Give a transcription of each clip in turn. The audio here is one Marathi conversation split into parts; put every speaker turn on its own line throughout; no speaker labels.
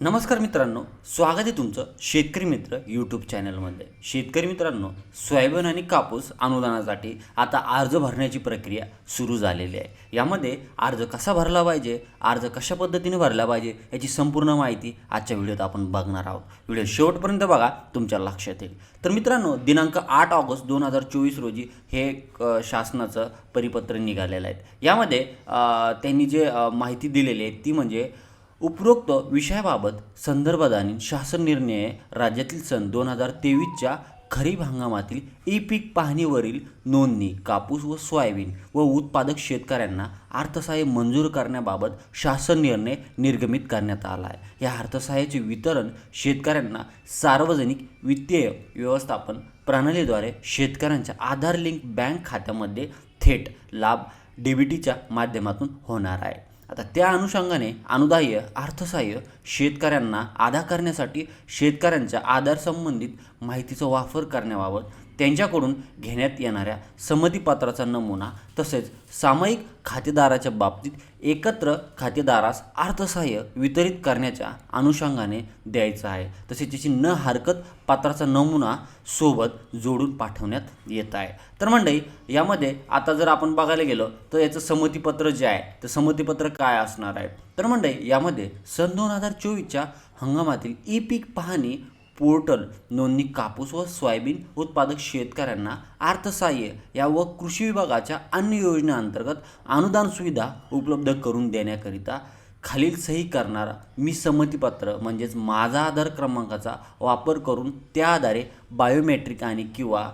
नमस्कार मित्रांनो स्वागत आहे तुमचं शेतकरी मित्र यूट्यूब चॅनलमध्ये शेतकरी मित्रांनो सोयाबीन आणि कापूस अनुदानासाठी आता अर्ज भरण्याची प्रक्रिया सुरू झालेली आहे. यामध्ये अर्ज कसा भरला पाहिजे अर्ज कशा पद्धतीने भरला पाहिजे याची संपूर्ण माहिती आजच्या व्हिडिओत आपण बघणार आहोत. व्हिडिओ शेवटपर्यंत बघा तुमच्या लक्षात येईल. तर मित्रांनो दिनांक आठ ऑगस्ट दोन हजार चोवीस रोजी हे एक, शासनाचं परिपत्र निघालेलं आहे. यामध्ये त्यांनी जे माहिती दिलेली आहे ती म्हणजे उपरोक्त विषयाबाबत संदर्भात शासन निर्णय राज्यातील सन दोन हजार तेवीसच्या खरीप हंगामातील ई पीक पाहणीवरील नोंदणी कापूस व सोयाबीन व उत्पादक शेतकऱ्यांना अर्थसहाय्य मंजूर करण्याबाबत शासन निर्णय निर्गमित करण्यात आला आहे. या अर्थसहाय्याचे वितरण शेतकऱ्यांना सार्वजनिक वित्तीय व्यवस्थापन प्रणालीद्वारे शेतकऱ्यांच्या आधार लिंक बँक खात्यामध्ये थेट लाभ डीबीटीच्या माध्यमातून होणार आहे. आता त्या अनुषंगाने अनुदाय्य अर्थसहाय्य शेतकऱ्यांना आधा करण्यासाठी शेतकऱ्यांच्या आधार संबंधित माहितीचा वापर करण्याबाबत त्यांच्याकडून घेण्यात येणाऱ्या संमतीपत्राचा नमुना तसेच सामायिक खातेदाराच्या बाबतीत एकत्र खातेदारास अर्थसहाय्य वितरित करण्याच्या अनुषंगाने द्यायचं आहे. तसेच त्याची न हरकत पात्राचा नमुना सोबत जोडून पाठवण्यात येत आहे. तर मंडळी यामध्ये आता जर आपण बघायला गेलो तर याचं संमतीपत्र जे आहे तर संमतीपत्र काय असणार आहे? तर मंडळी यामध्ये सन दोन हजार चोवीसच्या हंगामातील ई पीक पाहणी पोर्टल नोंदणी कापूस व सोयाबीन उत्पादक शेतकऱ्यांना अर्थसहाय्य या व कृषी विभागाच्या अन्य योजनेअंतर्गत अनुदान सुविधा उपलब्ध करून देण्याकरिता खालील सही करणारा मी संमतीपत्र म्हणजेच माझा आधार क्रमांकाचा वापर करून त्या आधारे बायोमेट्रिक आणि किंवा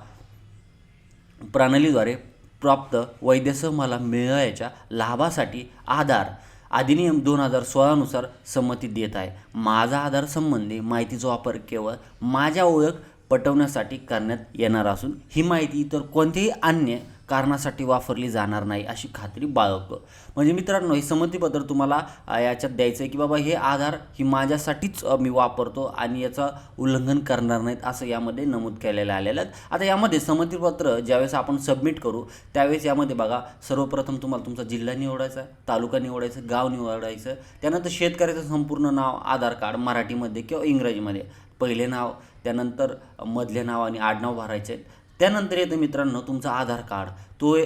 प्रणालीद्वारे प्राप्त वैद्यसह मला मिळायच्या लाभासाठी आधार अधिनियम दोन हजार सोळानुसार संमती देत आहे. माझा आधार संबंधी माहितीचा वापर केवळ माझ्या ओळख पटवण्यासाठी करण्यात येणार असून ही माहिती इतर कोणतेही अन्य कारणासाठी वापरली जाणार नाही अशी खात्री बाळगतो म्हणजे मित्रांनो हे संमतीपत्र तुम्हाला याच्यात द्यायचं आहे की बाबा हे आधार ही माझ्यासाठीच मी वापरतो आणि याचं उल्लंघन करणार नाहीत असं यामध्ये नमूद केलेलं आलेलं आहेत आता यामध्ये संमतीपत्र ज्यावेळेस आपण सबमिट करू त्यावेळेस यामध्ये बघा सर्वप्रथम तुम्हाला तुमचा जिल्हा निवडायचा आहे तालुका निवडायचं गाव निवडायचं त्यानंतर शेतकऱ्याचं संपूर्ण नाव आधार कार्ड मराठीमध्ये किंवा इंग्रजीमध्ये. पहिले नाव त्यानंतर मधले नाव आणि आडनाव भरायचे आहेत. त्यानंतर येतं मित्रांनो तुमचं आधार कार्ड. तो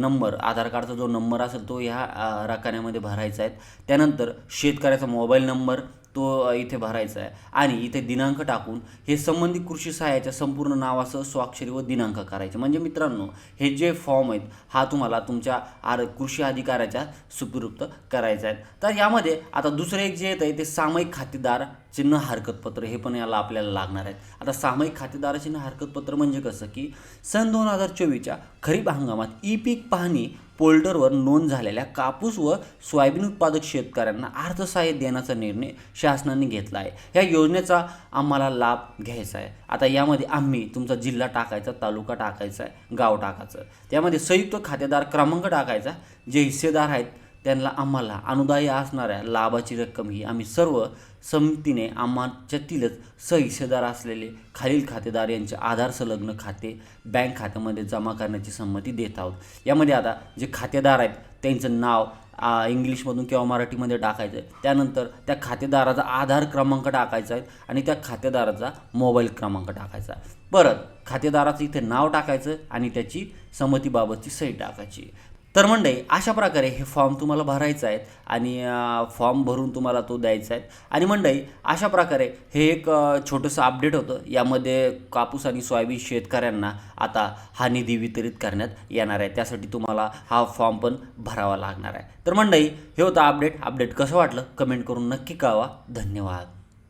नंबर आधार कार्डचा जो नंबर असेल तो ह्या अ, रकान्यामध्ये भरायचा आहे. त्यानंतर शेतकऱ्याचा मोबाईल नंबर तो इथे भरायचा आहे. आणि इथे दिनांक टाकून हे संबंधित कृषी सहाय्याच्या संपूर्ण नावासह स्वाक्षरी व दिनांक करायचे. म्हणजे मित्रांनो हे जे फॉर्म आहेत हा तुम्हाला तुमच्या आर कृषी अधिकाऱ्याच्या सुपयुक्त करायचा आहे. तर यामध्ये आता दुसरं एक जे येतं आहे ते सामायिक खातेदार चिन्ह हरकतपत्र हे पण याला आपल्याला लागणार आहेत. आता सामायिक खातेदार चिन्ह हरकतपत्र म्हणजे कसं की सन दोन हजार चोवीसच्या खरीप हंगामात ई पीक पाहणी पोल्टरवर नोंद झालेल्या कापूस व सोयाबीन उत्पादक शेतकऱ्यांना अर्थसहाय्य देण्याचा निर्णय शासनाने घेतला आहे. या योजनेचा आम्हाला लाभ घ्यायचा आहे. आता यामध्ये आम्ही तुमचा जिल्हा टाकायचा तालुका टाकायचा आहे गाव टाकायचं. त्यामध्ये संयुक्त खातेदार क्रमांक टाकायचा जे हिस्सेदार आहेत त्यांना आम्हाला अनुदायी असणाऱ्या लाभाची रक्कम ही आम्ही सर्व संमतीने आम्हाच्यातीलच सहिस्सेदार असलेले खालील खातेदार यांचे आधार संलग्न खाते बँक खात्यामध्ये जमा करण्याची संमती देत आहोत. यामध्ये आता जे खातेदार आहेत त्यांचं नाव इंग्लिशमधून किंवा मराठीमध्ये टाकायचं आहे त्यानंतर त्या खातेदाराचा आधार क्रमांक टाकायचा आहे आणि त्या खातेदाराचा मोबाईल क्रमांक टाकायचा परत खातेदाराचं इथे नाव टाकायचं आणि त्याची संमतीबाबतची सही टाकायची तर मंडळी अशा प्रकारे हे फॉर्म तुम्हाला भरायचं आहेत आणि फॉर्म भरून तुम्हाला तो द्यायचा आहे आणि मंडळी अशा प्रकारे हे एक छोटंसं अपडेट होतं. यामध्ये कापूस आणि सोयाबीन शेतकऱ्यांना आता हा निधी वितरित करण्यात येणार आहे. त्यासाठी तुम्हाला हा फॉर्म पण भरावा लागणार आहे. तर मंडळी हे होतं अपडेट. अपडेट कसं वाटलं? कमेंट करून नक्की कळवा. धन्यवाद.